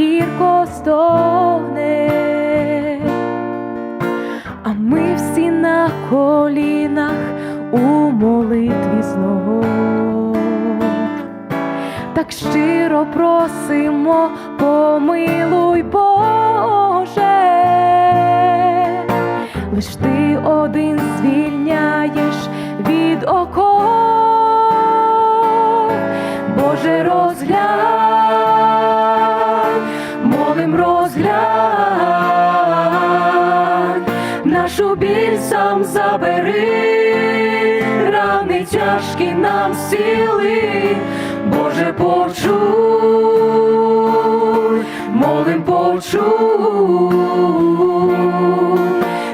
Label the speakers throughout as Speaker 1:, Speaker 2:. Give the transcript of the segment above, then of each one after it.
Speaker 1: Гірко стогне, а ми всі на колінах у молитві знов. Так щиро просимо, помилуй Боже, лиш ти один розглянь, нашу біль сам забери, рани тяжкі нам сіли, Боже, почуй, молим почуй,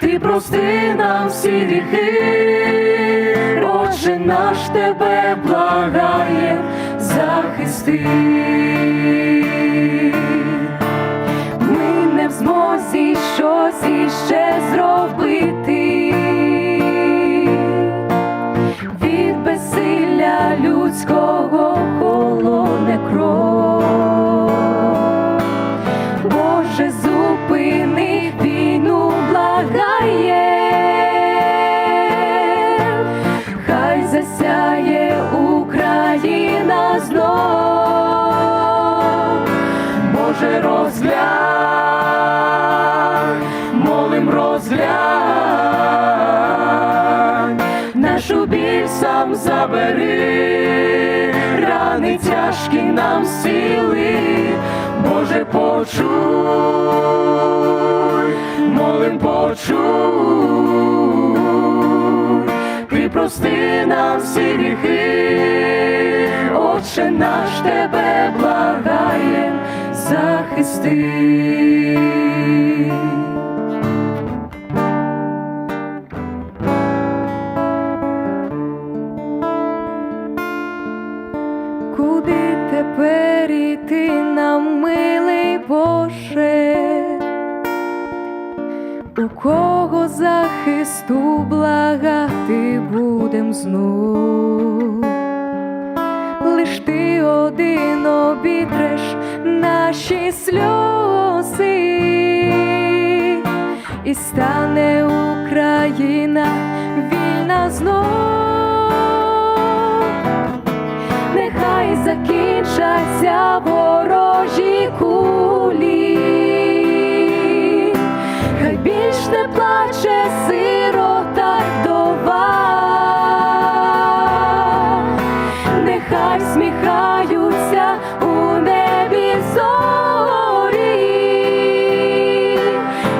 Speaker 1: ти прости нам всі гріхи, Отче наш тебе благає, захисти. Щось іще зробити. Від безсилля людського холоне кров. Боже, зупини війну, благає, хай засяє Україна знов. Боже, розглянь, сам забери, рани тяжкі нам сіли, Боже, почуй, молим почуй, ти прости нам всі гріхи, Отче наш тебе благає, захисти. Тепер іти нам, милий Боже? У кого захисту благати будем знов? Лиш ти один обітреш наші сльози, і стане Україна вільна знов. Не плаче сирота вдова, нехай сміхаються у небі зорі,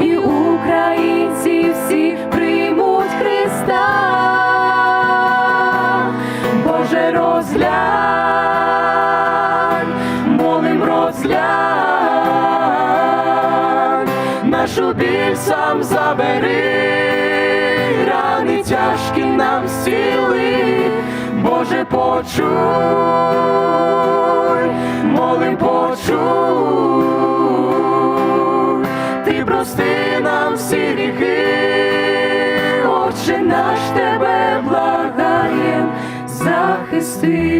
Speaker 1: і українці всі приймуть Христа. Боже, розглянь, молим розглянь, біль сам забери, рани тяжкі нам сіли, Боже, почуй, молим почуй, ти прости нам всі гріхи, Отче наш тебе благаєм, захисти.